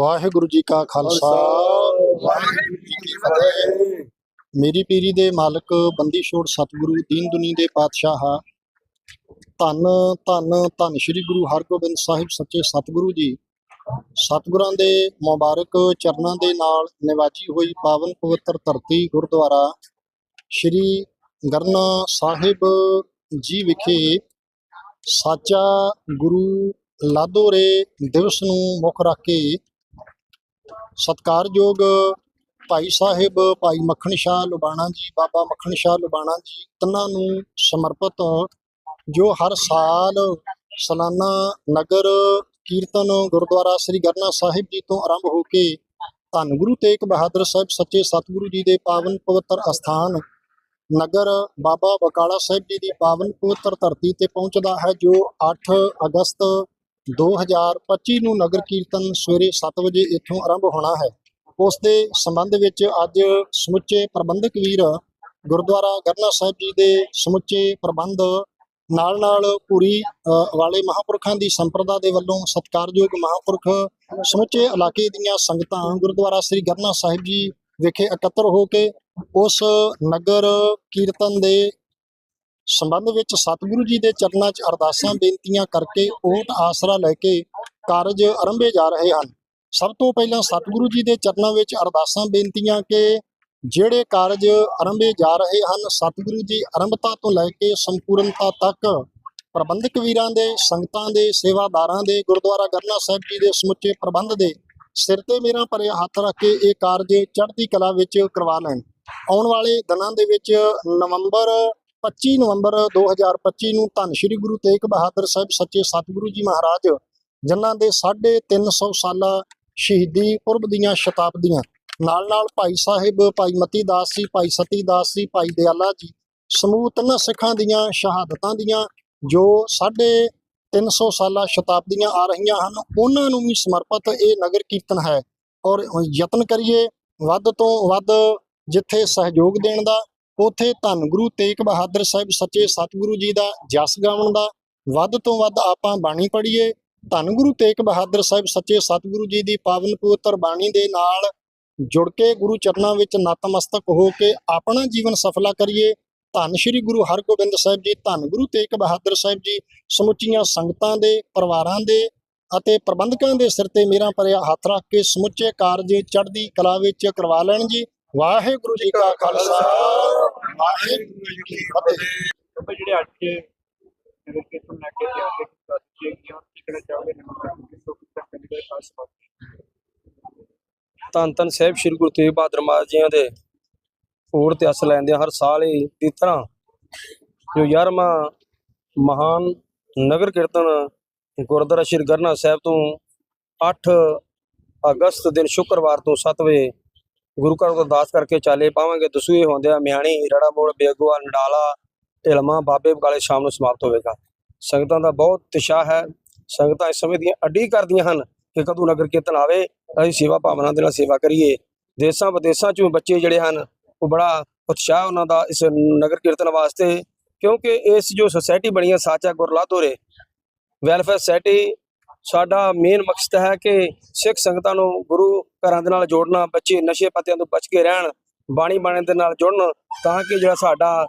ਵਾਹਿਗੁਰੂ ਜੀ ਕਾ ਖਾਲਸਾ ਵਾਹਿਗੁਰੂ ਜੀ ਕੀ ਫਤਿਹ। ਮੇਰੀ ਪੀਰੀ ਦੇ ਮਾਲਕ ਬੰਦੀ ਛੋੜ ਸਤਿਗੁਰੂ ਦੀਨ ਦੁਨੀ ਦੇ ਪਾਤਸ਼ਾਹ। ਧੰਨ ਧੰਨ ਧੰਨ ਸ੍ਰੀ ਗੁਰੂ ਹਰਗੋਬਿੰਦ ਸਾਹਿਬ ਸੱਚੇ ਸਤਿਗੁਰੂ ਜੀ। ਸਤਿਗੁਰਾਂ ਦੇ ਮੁਬਾਰਕ ਚਰਨਾਂ ਦੇ ਨਾਲ ਨਿਵਾਜੀ ਹੋਈ ਪਾਵਨ ਪਵਿੱਤਰ ਧਰਤੀ ਗੁਰਦੁਆਰਾ ਸ੍ਰੀ ਗਰਨਾ ਸਾਹਿਬ ਜੀ ਵਿਖੇ ਸਾਚਾ ਗੁਰੂ ਲਾਦੋਰੇ ਦਿਵਸ ਨੂੰ ਮੁੱਖ ਰੱਖ ਕੇ ਸਤਕਾਰਯੋਗ ਭਾਈ ਸਾਹਿਬ, ਭਾਈ ਮੱਖਣ ਸ਼ਾਹ ਲੁਬਾਣਾ ਜੀ, ਬਾਬਾ ਮੱਖਣ ਸ਼ਾਹ ਲੁਬਾਣਾ ਜੀ, ਤਿੰਨਾਂ ਨੂੰ ਸਮਰਪਿਤ ਜੋ ਹਰ ਸਾਲ ਸਾਲਾਨਾ ਨਗਰ ਕੀਰਤਨ ਗੁਰਦੁਆਰਾ ਸ੍ਰੀ ਗਰਨਾ ਸਾਹਿਬ ਜੀ ਤੋਂ ਆਰੰਭ ਹੋ ਕੇ ਧੰਨ ਗੁਰੂ ਤੇਗ ਬਹਾਦਰ ਸਾਹਿਬ, ਸੱਚੇ ਸਤਿਗੁਰੂ ਜੀ ਦੇ ਪਾਵਨ ਪਵਿੱਤਰ ਅਸਥਾਨ, ਨਗਰ ਬਾਬਾ ਬਕਾਲਾ ਸਾਹਿਬ ਜੀ ਦੀ ਪਾਵਨ ਪਵਿੱਤਰ ਧਰਤੀ ਤੇ ਪਹੁੰਚਦਾ ਹੈ, ਜੋ 8 ਅਗਸਤ 2025 ਨੂੰ ਨਗਰ ਕੀਰਤਨ ਸਵੇਰੇ 7 ਵਜੇ ਇੱਥੋਂ ਆਰੰਭ ਹੋਣਾ ਹੈ। ਉਸ ਦੇ ਸੰਬੰਧ ਵਿੱਚ ਅੱਜ ਸਮੁੱਚੇ ਪ੍ਰਬੰਧਕ ਵੀਰ ਗੁਰਦੁਆਰਾ ਗਰਨਾ ਸਾਹਿਬ ਜੀ ਦੇ ਸਮੁੱਚੇ ਪ੍ਰਬੰਧ ਨਾਲ ਨਾਲ ਪੂਰੀ ਅ, ਵਾਲੇ ਮਹਾਪੁਰਖਾਂ ਦੀ ਸੰਪਰਦਾ ਦੇ ਵੱਲੋਂ ਸਤਿਕਾਰਯੋਗ ਮਹਾਪੁਰਖ ਸਮੁੱਚੇ ਇਲਾਕੇ ਦੀਆਂ ਸੰਗਤਾਂ ਗੁਰਦੁਆਰਾ ਸ੍ਰੀ ਗਰਨਾ ਸਾਹਿਬ ਜੀ ਵਿਖੇ ਇਕੱਤਰ ਹੋ ਕੇ ਉਸ ਨਗਰ ਕੀਰਤਨ ਦੇ ਸੰਬੰਧ ਵਿੱਚ ਸਤਿਗੁਰੂ ਜੀ ਦੇ ਚਰਨਾਂ 'ਚ ਅਰਦਾਸਾਂ ਬੇਨਤੀਆਂ ਕਰਕੇ ਓਟ ਆਸਰਾ ਲੈ ਕੇ ਕਾਰਜ ਆਰੰਭੇ ਜਾ ਰਹੇ ਹਨ। ਸਭ ਤੋਂ ਪਹਿਲਾਂ ਸਤਿਗੁਰੂ ਜੀ ਦੇ ਚਰਨਾਂ ਵਿੱਚ ਅਰਦਾਸਾਂ ਬੇਨਤੀਆਂ ਕਿ ਜਿਹੜੇ ਕਾਰਜ ਆਰੰਭੇ ਜਾ ਰਹੇ ਹਨ, ਸਤਿਗੁਰੂ ਜੀ ਆਰੰਭਤਾ ਤੋਂ ਲੈ ਕੇ ਸੰਪੂਰਨਤਾ ਤੱਕ ਪ੍ਰਬੰਧਕ ਵੀਰਾਂ ਦੇ, ਸੰਗਤਾਂ ਦੇ, ਸੇਵਾਦਾਰਾਂ ਦੇ, ਗੁਰਦੁਆਰਾ ਗਰਨਾ ਸਾਹਿਬ ਜੀ ਦੇ ਸਮੁੱਚੇ ਪ੍ਰਬੰਧ ਦੇ ਸਿਰ ਤੇ ਮੇਰਾ ਭਰੇ ਹੱਥ ਰੱਖ ਕੇ ਇਹ ਕਾਰਜ ਚੜ੍ਹਦੀ ਕਲਾ ਵਿੱਚ ਕਰਵਾ ਲੈਣ। ਆਉਣ ਵਾਲੇ ਦਿਨਾਂ ਦੇ ਵਿੱਚ ਨਵੰਬਰ 25 ਨਵੰਬਰ 2025 ਨੂੰ ਧੰਨ ਸ਼੍ਰੀ ਗੁਰੂ ਤੇਗ ਬਹਾਦਰ ਸਾਹਿਬ ਸੱਚੇ ਸਤਿਗੁਰੂ ਜੀ ਮਹਾਰਾਜ, ਜਿਨ੍ਹਾਂ ਦੇ 350 ਸਾਲਾ ਸ਼ਹੀਦੀ ਪੁਰਬ ਦੀਆਂ ਸ਼ਤਾਬਦੀਆਂ। ਨਾਲ ਨਾਲ ਭਾਈ ਸਾਹਿਬ, ਭਾਈ ਮਤੀ ਦਾਸ ਜੀ, ਭਾਈ ਸਤੀ ਦਾਸ ਜੀ, ਭਾਈ ਦਿਆਲਾ ਜੀ ਸਮੂਹ ਤਿੰਨਾਂ ਸਿੱਖਾਂ ਦੀਆਂ ਸ਼ਹਾਦਤਾਂ ਦੀਆਂ ਜੋ 350 ਸਾਲਾ ਸ਼ਤਾਬਦੀਆਂ ਆ ਰਹੀਆਂ ਹਨ, ਉਹਨਾਂ ਨੂੰ ਵੀ ਸਮਰਪਿਤ ਇਹ ਨਗਰ ਕੀਰਤਨ ਹੈ। ਔਰ ਯਤਨ ਕਰੀਏ ਵੱਧ ਤੋਂ ਵੱਧ ਜਿੱਥੇ ਸਹਿਯੋਗ ਦੇਣ ਦਾ ਉਥੇ ਧੰਨ ਗੁਰੂ ਤੇਗ ਬਹਾਦਰ ਸਾਹਿਬ ਸੱਚੇ ਸਤਿਗੁਰੂ ਜੀ ਦਾ ਜਸ ਗਾਉਣ ਦਾ, ਵੱਧ ਤੋਂ ਵੱਧ ਆਪਾਂ ਬਾਣੀ ਪੜ੍ਹੀਏ, ਧੰਨ ਗੁਰੂ ਤੇਗ ਬਹਾਦਰ ਸਾਹਿਬ ਸੱਚੇ ਸਤਿਗੁਰੂ ਜੀ ਦੀ ਪਾਵਨ ਪਵਿੱਤਰ ਬਾਣੀ ਦੇ ਨਾਲ ਜੁੜ ਕੇ ਗੁਰੂ ਚਰਨਾਂ ਵਿੱਚ ਨਤਮਸਤਕ ਹੋ ਕੇ ਆਪਣਾ ਜੀਵਨ ਸਫਲਾ ਕਰੀਏ। ਧੰਨ ਸ਼੍ਰੀ ਗੁਰੂ ਹਰਗੋਬਿੰਦ ਸਾਹਿਬ ਜੀ, ਧੰਨ ਗੁਰੂ ਤੇਗ ਬਹਾਦਰ ਸਾਹਿਬ ਜੀ, ਸਮੁੱਚੀਆਂ ਸੰਗਤਾਂ ਦੇ, ਪਰਿਵਾਰਾਂ ਦੇ ਅਤੇ ਪ੍ਰਬੰਧਕਾਂ ਦੇ ਸਿਰ ਤੇ ਮੇਰਾ ਭਰਿਆ ਹੱਥ ਰੱਖ ਕੇ ਸਮੁੱਚੇ ਕਾਰਜ ਚੜ੍ਹਦੀ ਕਲਾ ਵਿੱਚ ਕਰਵਾ ਲੈਣ ਜੀ। ਵਾਹਿਗੁਰੂ ਜੀ ਕਾ ਖਾਲਸਾ। ਵਾਹਿਗੁਰੂ ਜੀ ਕੀ ਫਤਿਹ ਆਪਾਂ ਜਿਹੜੇ ਅੱਜ ਨਗਰ ਕੀਰਤਨ ਲੈ ਕੇ ਜਾ ਰਹੇ ਹਾਂ ਕੀ ਹੋਰ ਕੀ ਚਾਹੋਗੇ ਨਗਰ ਕੀਰਤਨ ਤੱਕ ਕਰਨੇ ਖਾਸ ਬਾਤ ਧੰਨ ਧੰਨ ਸਾਹਿਬ, ਸ੍ਰੀ ਗੁਰੂ ਤੇਗ ਬਹਾਦਰ ਮਹਾਰਾਜ ਜੀਆਂ ਦੇ ਹੋਰ ਤੇ ਅਸ ਲੈਂਦੇ ਆ ਹਰ ਸਾਲ ਹੀ ਦੀ ਤਰ੍ਹਾਂ। ਜੋ 11ਵਾਂ ਮਹਾਨ ਨਗਰ ਕੀਰਤਨ ਗੁਰਦੁਆਰਾ ਸ੍ਰੀ ਗਰਨਾ ਸਾਹਿਬ ਤੋਂ 8 ਅਗਸਤ ਦਿਨ ਸ਼ੁੱਕਰਵਾਰ ਤੋਂ 7 ਵਜੇ ਗੁਰੂ ਘਰ ਤੋਂ ਅਰਦਾਸ ਕਰਕੇ ਚਾਲੇ ਪਾਵਾਂਗੇ। ਦਸੂਏ ਆ ਮਿਆਣੀ, ਰੜਾ ਮੋੜ ਬੇਗਵਾ ਨਡਾਲਾ, ਢਿਲਮਾ, ਬਾਬੇ ਬਕਾਲੇ ਸ਼ਾਮ ਨੂੰ ਸਮਾਪਤ ਹੋਵੇਗਾ। ਸੰਗਤਾਂ ਦਾ ਬਹੁਤ ਉਤਸ਼ਾਹ ਹੈ। ਸੰਗਤਾਂ ਇਸ ਸਮੇਂ ਦੀਆਂ ਅੱਡੀ ਕਰਦੀਆਂ ਹਨ ਕਿ ਕਦੋਂ ਨਗਰ ਕੀਰਤਨ ਆਵੇ, ਅਸੀਂ ਸੇਵਾ ਭਾਵਨਾ ਦੇ ਨਾਲ ਸੇਵਾ ਕਰੀਏ। ਦੇਸਾਂ ਵਿਦੇਸਾਂ ਚੋਂ ਬੱਚੇ ਜਿਹੜੇ ਹਨ, ਉਹ ਬੜਾ ਉਤਸ਼ਾਹ ਉਹਨਾਂ ਦਾ ਇਸ ਨਗਰ ਕੀਰਤਨ ਵਾਸਤੇ, ਕਿਉਂਕਿ ਇਸ ਜੋ ਸੁਸਾਇਟੀ ਬਣੀ ਹੈ, ਸਾਚਾ ਗੁਰਲਾਦੋਰੇ ਵੈਲਫੇਅਰ ਸੁਸਾਇਟੀ ਸਾਡਾ ਮੇਨ ਮਕਸਦ ਹੈ ਕਿ ਸਿੱਖ ਸੰਗਤਾਂ ਨੂੰ ਗੁਰੂ ਘਰਾਂ ਦੇ ਨਾਲ ਜੋੜਨਾ, ਬੱਚੇ ਨਸ਼ੇ ਪੱਤਿਆਂ ਤੋਂ ਬਚ ਕੇ ਰਹਿਣ, ਬਾਣੀ ਬਾਣੇ ਦੇ ਨਾਲ ਜੁੜਨ, ਤਾਂ ਕਿ ਜਿਹੜਾ ਸਾਡਾ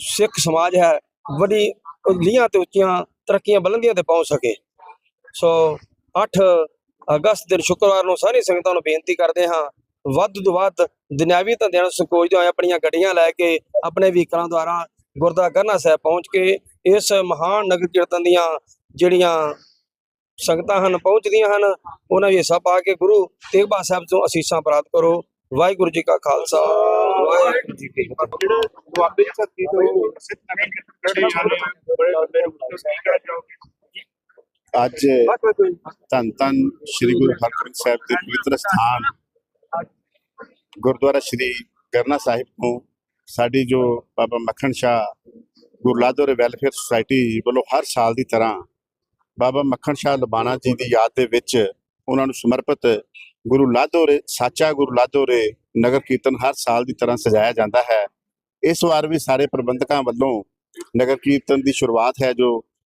ਸਿੱਖ ਸਮਾਜ ਹੈ ਵੱਡੀ ਲੀਹਾਂ ਤੇ ਉੱਚੀਆਂ ਤਰੱਕੀਆਂ ਬੁਲੰਦੀਆਂ ਤੇ ਪਹੁੰਚ ਸਕੇ। ਸੋ 8 ਅਗਸਤ ਦਿਨ ਸ਼ੁੱਕਰਵਾਰ ਨੂੰ ਸਾਰੀ ਸੰਗਤਾਂ ਨੂੰ ਬੇਨਤੀ ਕਰਦੇ ਹਾਂ, ਵੱਧ ਤੋਂ ਵੱਧ ਦੁਨਿਆਵੀ ਧੰਦਿਆਂ ਨੂੰ ਸੰਕੋਚਦੇ ਹੋਏ ਆਪਣੀਆਂ ਗੱਡੀਆਂ ਲੈ ਕੇ ਆਪਣੇ ਵਹੀਕਲਾਂ ਦੁਆਰਾ ਗੁਰਦੁਆਰਾ ਗਰਨਾ ਸਾਹਿਬ ਪਹੁੰਚ ਕੇ ਇਸ ਮਹਾਨ ਨਗਰ ਕੀਰਤਨ ਦੀਆਂ ਜਿਹੜੀਆਂ ਸੰਗਤਾਂ ਹਨ ਪਹੁੰਚਦੀਆਂ ਹਨ ਉਹਨਾਂ ਵੀ ਹਿੱਸਾ ਪਾ ਕੇ ਗੁਰੂ ਤੇਗ ਬਹਾਦਰ ਸਾਹਿਬ ਤੋਂ ਅਸੀਸਾਂ ਪ੍ਰਾਪਤ ਕਰੋ। ਵਾਹਿਗੁਰੂ ਜੀ ਕਾ ਖਾਲਸਾ। ਵਾਹਿਗੁਰੂ ਜੀ ਕੀ ਫਤਿਹ। ਜਿਹੜੇ ਦੁਆਬੇ ਦੀ ਤੋਂ ਸਿੱਖ ਅੱਜ ਧੰਨ ਧੰਨ ਸ੍ਰੀ ਗੁਰੂ ਹਰਗੋਬਿੰਦ ਸਾਹਿਬ ਦੇ ਪਵਿੱਤਰ ਸਥਾਨ ਗੁਰਦੁਆਰਾ ਸ੍ਰੀ ਗਰਨਾ ਸਾਹਿਬ ਤੋਂ ਸਾਡੀ ਜੋ ਬਾਬਾ ਮੱਖਣ ਸ਼ਾਹ ਗੁਰਲਾਦੋਰੇ ਵੈਲਫੇਅਰ ਸੁਸਾਇਟੀ ਵੱਲੋਂ ਹਰ ਸਾਲ ਦੀ ਤਰ੍ਹਾਂ ਬਾਬਾ ਮੱਖਣ ਸ਼ਾਹ ਲਬਾਣਾ ਜੀ ਦੀ ਯਾਦ ਦੇ ਵਿੱਚ ਉਹਨਾਂ ਨੂੰ ਸਮਰਪਿਤ ਗੁਰੂ ਲਾਦੋਰੇ ਸਾਚਾ ਗੁਰੂ ਲਾਦੋਰੇ ਨਗਰ ਕੀਰਤਨ ਹਰ ਸਾਲ ਦੀ ਤਰ੍ਹਾਂ ਸਜਾਇਆ ਜਾਂਦਾ ਹੈ। ਇਸ ਵਾਰ ਵੀ ਸਾਰੇ ਪ੍ਰਬੰਧਕਾਂ ਵੱਲੋਂ ਨਗਰ ਕੀਰਤਨ ਦੀ ਸ਼ੁਰੂਆਤ ਹੈ ਜੋ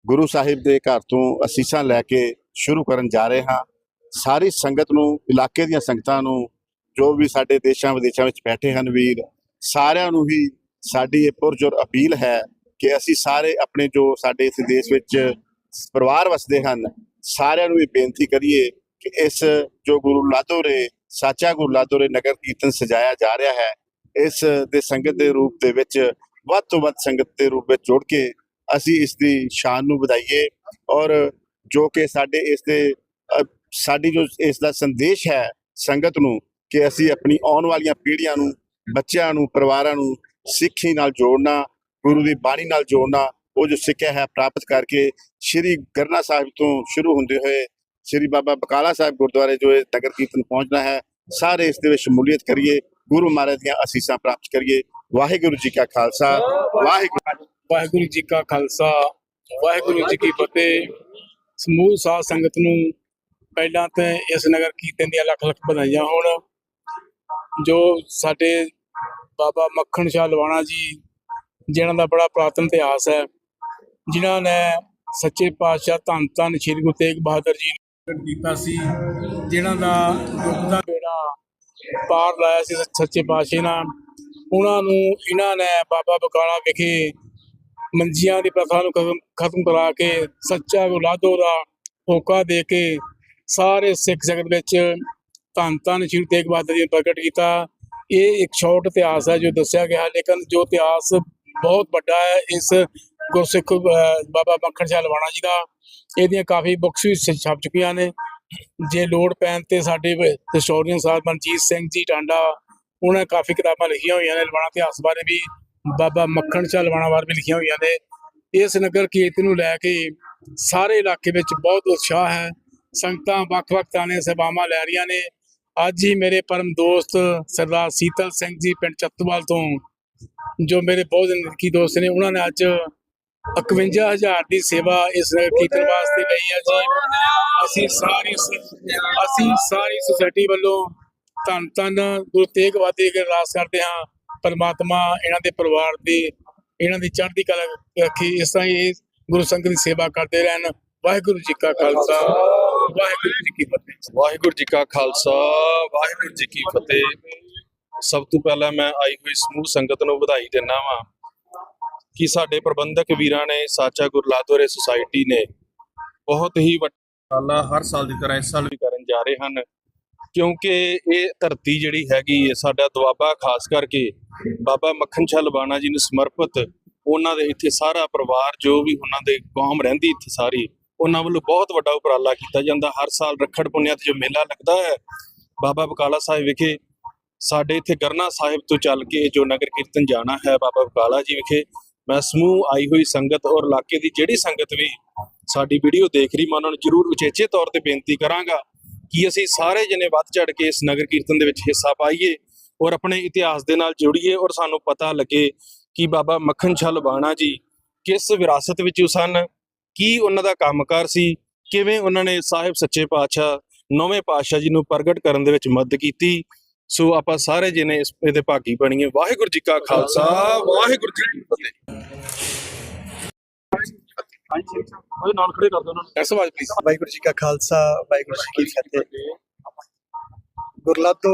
ਗੁਰੂ ਸਾਹਿਬ ਦੇ ਘਰ ਤੋਂ ਅਸੀਸਾਂ ਲੈ ਕੇ ਸ਼ੁਰੂ ਕਰਨ ਜਾ ਰਹੇ ਹਾਂ। ਸਾਰੀ ਸੰਗਤ ਨੂੰ, ਇਲਾਕੇ ਦੀਆਂ ਸੰਗਤਾਂ ਨੂੰ, ਜੋ ਵੀ ਸਾਡੇ ਦੇਸ਼ਾਂ ਵਿਦੇਸ਼ਾਂ ਵਿੱਚ ਬੈਠੇ ਹਨ ਵੀਰ, ਸਾਰਿਆਂ ਨੂੰ ਹੀ ਸਾਡੀ ਇਹ ਪੁਰਜੁਰ ਅਪੀਲ ਹੈ ਕਿ ਅਸੀਂ ਸਾਰੇ ਆਪਣੇ ਜੋ ਸਾਡੇ ਇਸ ਦੇਸ਼ ਵਿੱਚ ਪਰਿਵਾਰ ਵਸਦੇ ਹਨ, ਸਾਰਿਆਂ ਨੂੰ ਇਹ ਬੇਨਤੀ ਕਰੀਏ ਕਿ ਇਸ ਜੋ ਗੁਰੂ ਲਾਦੋਰੇ, ਸਾਚਾ ਗੁਰੂ ਲਾਦੋਰੇ ਨਗਰ ਕੀਰਤਨ ਸਜਾਇਆ ਜਾ ਰਿਹਾ ਹੈ, ਇਸ ਦੇ ਸੰਗਤ ਦੇ ਰੂਪ ਦੇ ਵਿੱਚ, ਵੱਧ ਤੋਂ ਵੱਧ ਸੰਗਤ ਦੇ ਰੂਪ ਵਿੱਚ ਜੋੜ ਕੇ ਅਸੀਂ ਇਸ ਦੀ ਸ਼ਾਨ ਨੂੰ ਵਧਾਈਏ ਔਰ ਜੋ ਕਿ ਸਾਡੇ ਇਸ ਦੇ ਸਾਡੀ ਜੋ ਇਸ ਦਾ ਸੰਦੇਸ਼ ਹੈ ਸੰਗਤ ਨੂੰ ਕਿ ਅਸੀਂ ਆਪਣੀ ਆਉਣ ਵਾਲੀਆਂ ਪੀੜ੍ਹੀਆਂ ਨੂੰ, ਬੱਚਿਆਂ ਨੂੰ, ਪਰਿਵਾਰਾਂ ਨੂੰ ਸਿੱਖੀ ਨਾਲ ਜੋੜਨਾ, ਗੁਰੂ ਦੀ ਬਾਣੀ ਨਾਲ ਜੋੜਨਾ ਉਹ ਜੋ ਸਿੱਖਿਆ ਹੈ ਪ੍ਰਾਪਤ ਕਰਕੇ ਸ੍ਰੀ ਗਰਨਾ ਸਾਹਿਬ ਤੋਂ ਸ਼ੁਰੂ ਹੁੰਦੇ ਹੋਏ ਸ੍ਰੀ ਬਾਬਾ ਬਕਾਲਾ ਸਾਹਿਬ ਗੁਰਦੁਆਰੇ ਜੋ ਇਹ ਨਗਰ ਕੀਰਤਨ ਪਹੁੰਚਣਾ ਹੈ, ਸਾਰੇ ਇਸ ਦੇ ਵਿੱਚ ਸ਼ਮੂਲੀਅਤ ਕਰੀਏ, ਗੁਰੂ ਮਹਾਰਾਜ ਦੀਆਂ ਅਸੀਸਾਂ ਪ੍ਰਾਪਤ ਕਰੀਏ। ਵਾਹਿਗੁਰੂ ਜੀ ਕਾ ਖਾਲਸਾ, ਵਾਹਿਗੁਰੂ ਵਾਹਿਗੁਰੂ ਜੀ ਕਾ ਖਾਲਸਾ, ਵਾਹਿਗੁਰੂ ਜੀ ਕੀ ਫਤਿਹ। ਸਮੂਹ ਸਾਧ ਸੰਗਤ ਨੂੰ ਪਹਿਲਾਂ ਤਾਂ ਇਸ ਨਗਰ ਕੀਰਤਨ ਦੀਆਂ ਲੱਖ ਲੱਖ ਵਧਾਈਆਂ ਹੋਣ, ਜੋ ਸਾਡੇ ਬਾਬਾ ਮੱਖਣ ਸ਼ਾਹ ਲਵਾਣਾ ਜੀ, ਜਿਨ੍ਹਾਂ ਦਾ ਬੜਾ ਪ੍ਰਾਤਨ ਇਤਿਹਾਸ ਹੈ। ਜਿਨ੍ਹਾਂ ਨੇ ਸੱਚੇ ਪਾਤਸ਼ਾਹ ਧੰਨ ਧੰਨ ਸ਼੍ਰੀ ਗੁਰੂ ਤੇਗ ਬਹਾਦਰ ਜੀ ਨੇ ਕੀਤਾ ਸੀ, ਜਿਨ੍ਹਾਂ ਦਾ ਦੁੱਖ ਦਾ ਬੇੜਾ ਪਾਰ ਲਾਇਆ ਸੀ ਸੱਚੇ ਪਾਤਸ਼ਾਹ ਨਾਲ। ਉਹਨਾਂ ਨੂੰ, ਇਹਨਾਂ ਨੇ ਬਾਬਾ ਬਕਾਲਾ ਵਿਖੇ ਮੰਜੀਆਂ ਦੀ ਪ੍ਰਥਾ ਨੂੰ ਖਤਮ ਕਰਾ ਕੇ ਸੱਚਾ ਗੁਲਾਦੋ ਦਾ ਹੋਕਾ ਦੇ ਕੇ ਸਾਰੇ ਸਿੱਖ ਜਗਤ ਵਿੱਚ ਧੰਨ ਧੰਨ ਸ਼੍ਰੀ ਤੇਗ ਬਹਾਦਰ ਜੀ ਨੇ ਪ੍ਰਗਟ ਕੀਤਾ। ਇਹ ਇੱਕ ਛੋਟ ਇਤਿਹਾਸ ਹੈ ਜੋ ਦੱਸਿਆ ਗਿਆ, ਲੇਕਿਨ ਜੋ ਇਤਿਹਾਸ ਬਹੁਤ ਵੱਡਾ ਹੈ, ਇਸ ਗੁਰਸਿੱਖ ਬਾਬਾ ਮੱਖਣ ਸ਼ਾਹ ਲਵਾਣਾ ਜੀ ਦਾ। ਇਹਦੀਆਂ ਕਾਫੀ ਬੁੱਕਸ ਵੀ ਛਪ ਚੁੱਕੀਆਂ ਨੇ। ਜੇ ਲੋੜ ਪੈਣ ਤੇ ਸਾਡੇ ਹਿਸਟੋਰੀਅਨ ਸਾਹਿਬ ਮਨਜੀਤ ਸਿੰਘ ਜੀ ਟਾਂਡਾ, ਉਹਨਾਂ ਨੇ ਕਾਫੀ ਕਿਤਾਬਾਂ ਲਿਖੀਆਂ ਹੋਈਆਂ ਨੇ। ਲਵਾਣਾ ਇਤਿਹਾਸ ਬਾਰੇ ਵੀ, ਬਾਬਾ ਮੱਖਣ ਸ਼ਾਹ ਲਵਾਣਾ ਬਾਰੇ ਵੀ ਲਿਖੀਆਂ ਹੋਈਆਂ ਨੇ। ਇਸ ਨਗਰ ਕੀਰਤਨ ਨੂੰ ਲੈ ਕੇ ਸਾਰੇ ਇਲਾਕੇ ਵਿੱਚ ਬਹੁਤ ਉਤਸ਼ਾਹ ਹੈ। ਸੰਗਤਾਂ ਵੱਖ-ਵੱਖ ਤਾਣੇ ਸੇਵਾਵਾਂ ਲੈ ਰਹੀਆਂ ਨੇ। ਅੱਜ ਹੀ ਮੇਰੇ ਪਰਮ ਦੋਸਤ ਸਰਦਾਰ ਸੀਤਲ ਸਿੰਘ ਜੀ ਪਿੰਡ ਚੱਤਵਾਲ ਤੋਂ, ਜੋ ਮੇਰੇ ਬਹੁਤ ਨਜ਼ਦੀਕੀ ਦੋਸਤ ਨੇ, ਉਹਨਾਂ ਨੇ ਅੱਜ 51000 ਦੀ ਸੇਵਾ ਇਸ ਨਗਰ ਕੀਰਤਨ ਵਾਸਤੇ ਲਈ ਹੈ ਜੀ। ਅਸੀਂ ਸਾਰੀ ਅਸੀਂ ਸਾਰੀ ਸੁਸਾਇਟੀ ਵੱਲੋਂ ਧੰਨ ਧੰਨ ਗੁਰੂ ਤੇਗ ਬਹਾਦਰ ਜੀ ਅਰਦਾਸ ਕਰਦੇ ਹਾਂ। ਪਰਮਾਤਮਾ ਇਹਨਾਂ ਦੇ ਪਰਿਵਾਰ ਦੀ, ਇਹਨਾਂ ਦੀ ਚੜ੍ਹਦੀ ਕਲਾ ਰੱਖੀ। ਇਸ ਤਰ੍ਹਾਂ ਹੀ ਗੁਰੂ ਸੰਗਤ ਦੀ ਸੇਵਾ ਕਰਦੇ ਰਹਿਣ। ਵਾਹਿਗੁਰੂ ਜੀ ਕਾ ਖਾਲਸਾ। ਵਾਹਿਗੁਰੂ ਜੀ ਕੀ ਫਤਿਹ। ਵਾਹਿਗੁਰੂ ਜੀ ਕਾ ਖਾਲਸਾ। ਵਾਹਿਗੁਰੂ ਜੀ ਕੀ ਫਤਿਹ। ਸਭ ਤੋਂ ਪਹਿਲਾਂ ਮੈਂ ਆਈ ਹੋਈ ਸਮੂਹ ਸੰਗਤ ਨੂੰ ਵਧਾਈ ਦਿੰਦਾ ਵਾਂ। ਕਿ ਸਾਡੇ ਪ੍ਰਬੰਧਕ ਵੀਰਾਂ ਨੇ ਸਾਚਾ ਗੁਰਲਾਦੋਰੇ ਸੁਸਾਇਟੀ ਨੇ ਬਹੁਤ ਹੀ ਵੱਡਾ ਹਰ ਸਾਲ ਦੀ ਤਰ੍ਹਾਂ ਇਸ ਸਾਲ ਵੀ ਕਰਨ ਜਾ ਰਹੇ ਹਨ, ਕਿਉਂਕਿ ਇਹ ਧਰਤੀ ਜਿਹੜੀ ਹੈਗੀ ਹੈ, ਸਾਡਾ ਦੁਆਬਾ ਖਾਸ ਕਰਕੇ ਬਾਬਾ ਮੱਖਣ ਸ਼ਾਹ ਲਵਾਣਾ ਜੀ ਨੂੰ ਸਮਰਪਿਤ, ਉਹਨਾਂ ਦੇ ਇੱਥੇ ਸਾਰਾ ਪਰਿਵਾਰ ਜੋ ਵੀ ਉਹਨਾਂ ਦੇ ਕੌਮ ਰਹਿੰਦੀ ਇੱਥੇ ਸਾਰੀ, ਉਹਨਾਂ ਵੱਲੋਂ ਬਹੁਤ ਵੱਡਾ ਉਪਰਾਲਾ ਕੀਤਾ ਜਾਂਦਾ, ਹਰ ਸਾਲ ਰੱਖੜ ਪੁੰਨਿਆ ਤੇ ਜੋ ਮੇਲਾ ਲੱਗਦਾ ਹੈ, ਬਾਬਾ ਬਕਾਲਾ ਸਾਹਿਬ ਵਿਖੇ ਸਾਡੇ ਇੱਥੇ ਗਰਨਾ ਸਾਹਿਬ ਤੋਂ ਚੱਲ ਕੇ ਜੋ ਨਗਰ ਕੀਰਤਨ ਜਾਣਾ ਹੈ, ਬਾਬਾ ਬਕਾਲਾ ਜੀ ਵਿਖੇ ਮੈਂ ਸਮੂਹ ਆਈ ਹੋਈ ਸੰਗਤ ਔਰ ਇਲਾਕੇ ਦੀ ਜਿਹੜੀ ਸੰਗਤ ਵੀ ਸਾਡੀ ਵੀਡੀਓ ਦੇਖ ਰਹੀ, ਮੈਂ ਉਹਨਾਂ ਨੂੰ ਜਰੂਰ ਉਚੇਚੇ ਤੌਰ ਤੇ ਬੇਨਤੀ ਕਰਾਂਗਾ ਕਿ ਅਸੀਂ ਸਾਰੇ ਜਣੇ ਵੱਧ ਚੜ ਕੇ ਇਸ ਨਗਰ ਕੀਰਤਨ ਦੇ ਵਿੱਚ ਹਿੱਸਾ ਪਾਈਏ ਔਰ ਆਪਣੇ ਇਤਿਹਾਸ ਦੇ ਨਾਲ ਜੁੜੀਏ ਔਰ ਸਾਨੂੰ ਪਤਾ ਲੱਗੇ ਕਿ ਬਾਬਾ ਮੱਖਣ ਸ਼ਾਹ ਬਾਣਾ ਜੀ ਕਿਸ ਵਿਰਾਸਤ ਵਿੱਚ ਸਨ, ਕੀ ਉਹਨਾਂ ਦਾ ਕੰਮਕਾਰ ਸੀ, ਕਿਵੇਂ ਉਹਨਾਂ ਨੇ ਸਾਹਿਬ ਸੱਚੇ ਪਾਤਸ਼ਾਹ, ਨੌਵੇਂ ਪਾਤਸ਼ਾਹ ਜੀ ਨੂੰ ਪ੍ਰਗਟ ਕਰਨ ਦੇ ਵਿੱਚ ਮਦਦ ਕੀਤੀ ਸੋ ਆਪਾਂ ਸਾਰੇ ਜਣੇ ਇਸ ਇਹਦੇ ਭਾਗੀ ਬਣੀਏ। ਵਾਹਿਗੁਰੂ ਜੀ ਕਾ ਖਾਲਸਾ ਵਾਹਿਗੁਰੂ ਜੀ ਕੀ ਫਤਿਹ। ਉਹਦੇ ਨਾਲ ਖੜੇ ਕਰ ਦੋ ਉਹਨਾਂ ਨੂੰ। ਐਸ ਆਵਾਜ਼ ਪਲੀਜ਼ ਵਾਹਿਗੁਰੂ ਜੀ ਕਾ ਖਾਲਸਾ ਵਾਹਿਗੁਰੂ ਜੀ ਕੀ ਫਤਿਹ। ਗੁਰਲਾਦੋ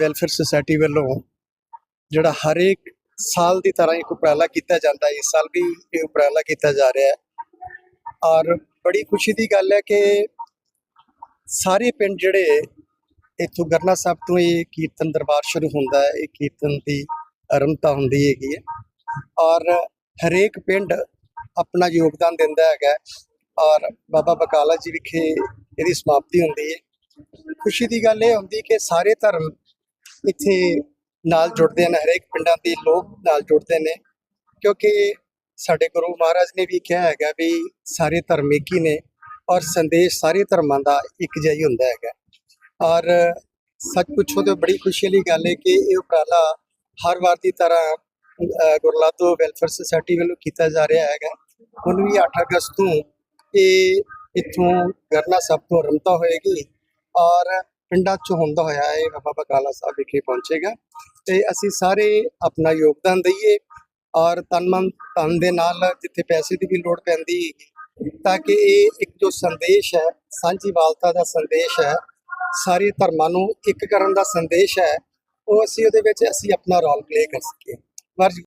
ਵੈਲਫੇਅਰ ਸੁਸਾਇਟੀ ਵੱਲੋਂ ਜਿਹੜਾ ਹਰੇਕ ਸਾਲ ਦੀ ਤਰ੍ਹਾਂ ਇੱਕ ਉਪਰਾਲਾ ਕੀਤਾ ਜਾਂਦਾ ਹੈ ਇਸ ਸਾਲ ਵੀ ਇਹ ਉਪਰਾਲਾ ਕੀਤਾ ਜਾ ਰਿਹਾ ਹੈ। ਔਰ ਬੜੀ ਖੁਸ਼ੀ ਦੀ ਗੱਲ ਹੈ ਕਿ ਸਾਰੇ ਪਿੰਡ ਜਿਹੜੇ ਇੱਥੋਂ ਗਰਨਾ ਸਾਹਿਬ ਤੋਂ ਇਹ ਕੀਰਤਨ ਦਰਬਾਰ ਸ਼ੁਰੂ ਹੁੰਦਾ ਹੈ, ਇਹ ਕੀਰਤਨ ਦੀ ਆਰੰਭਤਾ ਹੁੰਦੀ ਹੈਗੀ ਹੈ। ਔਰ ਹਰੇਕ ਪਿੰਡ ਆਪਣਾ ਯੋਗਦਾਨ ਦਿੰਦਾ ਹੈਗਾ ਔਰ ਬਾਬਾ ਬਕਾਲਾ ਜੀ ਵਿਖੇ ਇਹਦੀ ਸਮਾਪਤੀ ਹੁੰਦੀ ਹੈ। ਖੁਸ਼ੀ ਦੀ ਗੱਲ ਇਹ ਹੁੰਦੀ ਕਿ ਸਾਰੇ ਧਰਮ ਇੱਥੇ ਨਾਲ ਜੁੜਦੇ ਨੇ ਹਰੇਕ ਪਿੰਡਾਂ ਦੇ ਲੋਕ ਨਾਲ ਜੁੜਦੇ ਨੇ। ਕਿਉਂਕਿ ਸਾਡੇ ਗੁਰੂ ਮਹਾਰਾਜ ਨੇ ਵੀ ਕਿਹਾ ਹੈਗਾ ਵੀ ਸਾਰੇ ਧਰਮ ਇੱਕ ਹੀ ਨੇ ਔਰ ਸੰਦੇਸ਼ ਸਾਰੇ ਧਰਮਾਂ ਦਾ ਇੱਕ ਜਿਹਾ ਹੀ ਹੁੰਦਾ ਹੈਗਾ। ਔਰ ਸੱਚ ਪੁੱਛੋ ਤਾਂ ਬੜੀ ਖੁਸ਼ੀ ਵਾਲੀ ਗੱਲ ਹੈ ਕਿ ਇਹ ਉਪਰਾਲਾ ਹਰ ਵਾਰ ਦੀ ਤਰ੍ਹਾਂ ਅਹ, ਗੁਰਲਾਦੋ ਵੈਲਫੇਅਰ ਸੁਸਾਇਟੀ ਵੱਲੋਂ ਕੀਤਾ ਜਾ ਰਿਹਾ ਹੈਗਾ। ਹੁਣ ਵੀ 8 ਅਗਸਤ ਨੂੰ ਇਹ ਇੱਥੋਂ ਗਰਨਾ ਸਾਹਿਬ ਤੋਂ ਰਮਤਾ ਹੋਏਗੀ ਔਰ ਪਿੰਡਾਂ ਚ ਹੁੰਦਾ ਹੋਇਆ ਇਹ ਬਾਬਾ ਬਕਾਲਾ ਸਾਹਿਬ ਵਿਖੇ ਪਹੁੰਚੇਗਾ। ਤੇ ਅਸੀਂ ਸਾਰੇ ਆਪਣਾ ਯੋਗਦਾਨ ਦਈਏ ਔਰ ਤਨ ਮਨ ਧਨ ਦੇ ਨਾਲ ਜਿੱਥੇ ਪੈਸੇ ਦੀ ਵੀ ਲੋੜ ਪੈਂਦੀ ਹੈਗੀ ਤਾਂ ਕਿ ਇਹ ਇੱਕ ਜੋ ਸੰਦੇਸ਼ ਹੈ ਸਾਂਝੀ ਵਾਲਤਾ ਦਾ ਸੰਦੇਸ਼ ਹੈ ਸਾਰੇ ਧਰਮਾਂ ਨੂੰ ਇੱਕ ਕਰਨ ਦਾ ਸੰਦੇਸ਼ ਹੈ, ਉਹ ਅਸੀਂ ਉਹਦੇ ਵਿੱਚ ਅਸੀਂ ਆਪਣਾ ਰੋਲ ਪਲੇ ਕਰ ਸਕੀਏ। ਵਾਹਿਗੁਰੂ